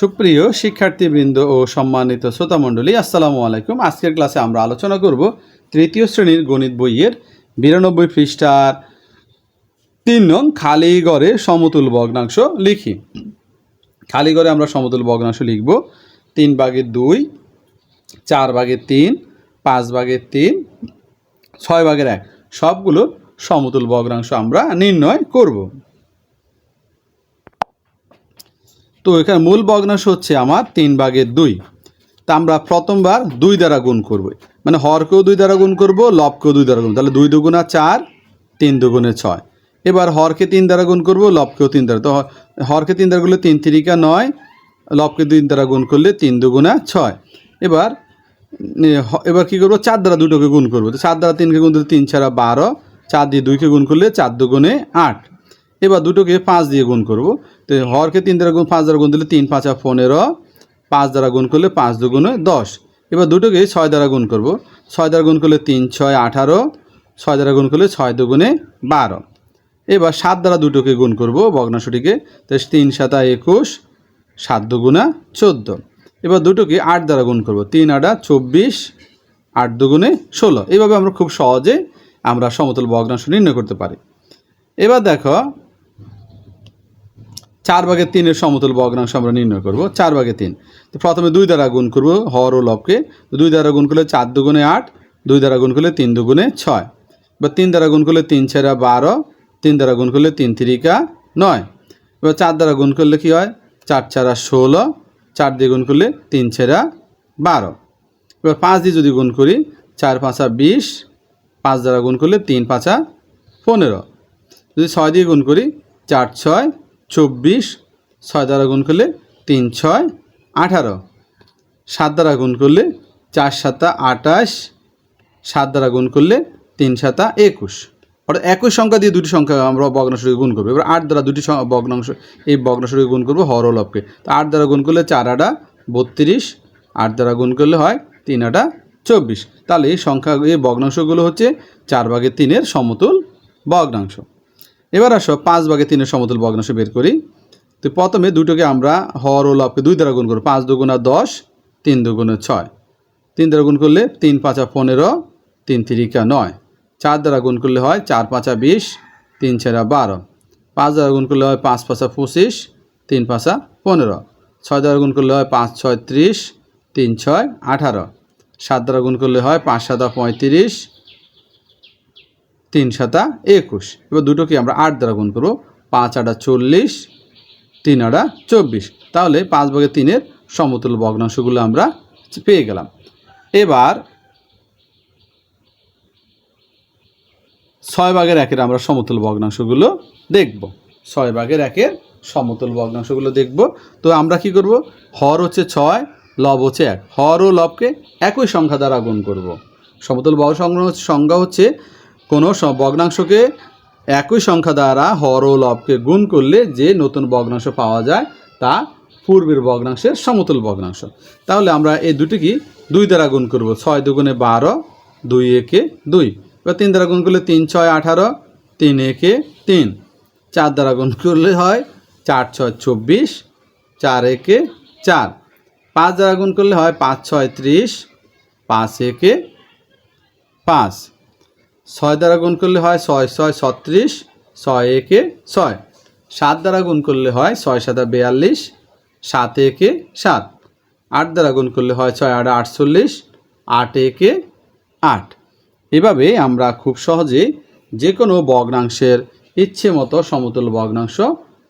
সুপ্রিয় শিক্ষার্থীবৃন্দ ও সম্মানিত শ্রোতামণ্ডলী, আসসালামু আলাইকুম। আজকের ক্লাসে আমরা আলোচনা করব তৃতীয় শ্রেণির গণিত বইয়ের বিরানব্বই পৃষ্ঠার তিন নং খালি গড়ে সমতুল ভগ্নাংশ লিখি। খালি গড়ে আমরা সমতুল ভগ্নাংশ লিখব। তিন ভাগের দুই, চার ভাগের তিন, পাঁচ ভাগের তিন, ছয় ভাগের এক। সবগুলো সমতুল ভগ্নাংশ আমরা নির্ণয় করব। তো এখানে মূল ভগ্নাংশ হচ্ছে আমার তিন ভাগের দুই। তা আমরা প্রথমবার দুই দ্বারা গুণ করব। মানে হরকেও দুই দ্বারা গুণ করব, লবকেও দুই দ্বারা গুণ তাহলে দুই দুগুণা চার, তিন দুগুণে ছয়। এবার হরকে তিন দ্বারা গুণ করব, লবকেও তিন দ্বারা। তো হরকে তিন দ্বারা করলে তিন তিরিকা নয়, লবকে দুই দ্বারা গুণ করলে তিন দুগুণা ছয়। এবার এবার কী করব? চার দ্বারা দুটোকে গুণ করব। তো চার দ্বারা তিনকে গুণ করলে তিন ছাড়া বারো, চার দিয়ে দুইকে গুণ করলে চার দুগুণে আট। এবার দুটোকে পাঁচ দিয়ে গুণ করব। তো হরকে তিন দ্বারা গুণ, পাঁচ দ্বারা গুণ দিলে তিন, পাঁচা পনেরো, পাঁচ দ্বারা গুণ করলে পাঁচ দুগুণে দশ। এবার দুটোকে ছয় দ্বারা গুণ করব। ছয় দ্বারা গুণ করলে তিন, ছয়, আঠারো, ছয় দ্বারা গুণ করলে ছয় দুগুণে বারো। এবার সাত দ্বারা দুটোকে গুণ করব ভগ্নাংশটিকে তো তিন, সাতা একুশ, সাত দুগুণা চোদ্দ। এবার দুটোকে আট দ্বারা গুণ করব। তিন, আটা চব্বিশ, আট দুগুণে ষোলো। এইভাবে আমরা খুব সহজে আমরা সমতল ভগ্নাংশ নির্ণয় করতে পারি। এবার দেখো চার ভাগের তিনের সমতুল ভগ্নাংশ আমরা নির্ণয় করব, চার ভাগের তিন। তো প্রথমে দুই দ্বারা গুণ করব, হর ও লবকে। দুই দ্বারা গুণ করলে চার দুগুণে আট, দুই দ্বারা গুণ করলে তিন দুগুণে ছয়। বা তিন দ্বারা গুণ করলে তিন ছেড়া বারো, তিন দ্বারা গুণ করলে তিন তিরিকা নয়। এবার চার দ্বারা গুণ করলে কি হয়? চার চারা ষোলো, চার দিয়ে গুণ করলে তিন ছেড়া বারো। এবার পাঁচ দিয়ে যদি গুণ করি, চার পাঁচা বিশ, পাঁচ দ্বারা গুণ করলে তিন পাঁচা পনেরো। যদি ছয় দিয়ে গুণ করি, চার ছয় চব্বিশ, ছয় দ্বারা গুণ করলে তিন, ছয়, আঠারো। সাত দ্বারা গুণ করলে চার সাতা আটাশ সাত দ্বারা গুণ করলে তিন সাতা একুশ। অর্থাৎ একই সংখ্যা দিয়ে দুটি সংখ্যা আমরা ভগ্নাংশকে গুণ করব। এবার আট দ্বারা দুটি বগ্নাংশ এই ভগ্নাংশকে গুণ করব হর ও লবকে তো আট দ্বারা গুণ করলে চার আটা বত্রিশ। আট দ্বারা গুণ করলে হয় তিন আটা চব্বিশ। তাহলে এই সংখ্যা এই ভগ্নাংশগুলো হচ্ছে চার ভাগের তিনের সমতুল ভগ্নাংশ। এবার আসো পাঁচ ভাগে তিনের সমতুল ভগ্নাংশ বের করি। তো প্রথমে দুটোকে আমরা হর ও লবকে দুই দ্বারা গুণ করব। পাঁচ দুগুণা দশ, তিন দুগুণে ছয়। তিন দ্বারা গুণ করলে তিন পাঁচা পনেরো, তিন তিরিকা নয়। চার দ্বারা গুণ করলে হয় চার পাঁচা বিশ, তিন ছেড়া বারো। পাঁচ দ্বারা গুণ করলে হয় পাঁচ পাঁচা পঁচিশ, তিন পাঁচা পনেরো। ছয় দ্বারা গুণ করলে হয় পাঁচ ছয় ত্রিশ, তিন ছয় আঠারো। সাত দ্বারা গুণ করলে হয় পাঁচ সাতা পঁয়ত্রিশ তিন সাতা একুশ। এবার দুটোকে আমরা আট দ্বারা গুণ করব। পাঁচ আটা চল্লিশ, তিন আটা চব্বিশ। তাহলে পাঁচ ভাগের তিনের সমতুল ভগ্নাংশগুলো আমরা পেয়ে গেলাম। এবার ছয় ভাগের একের আমরা সমতুল ভগ্নাংশগুলো দেখব। ছয় ভাগের একের সমতুল ভগ্নাংশগুলো দেখব। তো আমরা কি করব? হর হচ্ছে ছয়, লব হচ্ছে এক। হর ও লবকে একই সংখ্যা দ্বারা গুণ করব। সমতুল ভগ সংগ্রহ সংজ্ঞা হচ্ছে কোনো ভগ্নাংশকে একই সংখ্যা দ্বারা হর ও লবকে গুণ করলে যে নতুন ভগ্নাংশ পাওয়া যায়, তা পূর্বের ভগ্নাংশের সমতুল ভগ্নাংশ। তাহলে আমরা এই দুটিকে দুই দ্বারা গুণ করব, ছয় দুগুণে বারো, দুই একে দুই। বা তিন দ্বারা গুণ করলে তিন, ছয়, আঠারো, তিন একে তিন। চার দ্বারা গুণ করলে হয় চার, ছয়, চব্বিশ, চার একে চার। পাঁচ দ্বারা গুণ করলে হয় পাঁচ, ছয়, ত্রিশ, পাঁচ একে পাঁচ। ছয় দ্বারা গুণ করলে হয় ছয় ছয় ছত্রিশ, ছয় একে ছয়। সাত দ্বারা গুণ করলে হয় ছয় সাদা বিয়াল্লিশ, সাত একে সাত। আট দ্বারা গুণ করলে হয় ছয় আট আটচল্লিশ, আট একে আট। এভাবে আমরা খুব সহজে যে কোনো ভগ্নাংশের ইচ্ছে মতো সমতুল ভগ্নাংশ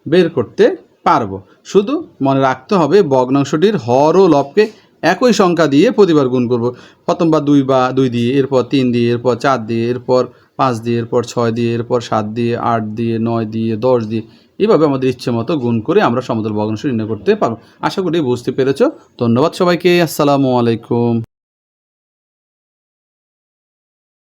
বের করতে পারব। শুধু মনে রাখতে হবে ভগ্নাংশটির হর ও লবকে একই সংখ্যা দিয়ে প্রতিবার গুণ করব। প্রথমবার দুই বা দুই দিয়ে, এরপর তিন দিয়ে, এরপর চার দিয়ে, এরপর পাঁচ দিয়ে, এরপর ছয় দিয়ে, এরপর সাত দিয়ে, আট দিয়ে, নয় দিয়ে, দশ দিয়ে, এভাবে আমাদের ইচ্ছে মতো গুণ করে আমরা সমতল ভগ্নাংশ নির্ণয় করতে পারব। আশা করি বুঝতে পেরেছ। ধন্যবাদ সবাইকে। আসসালামু আলাইকুম।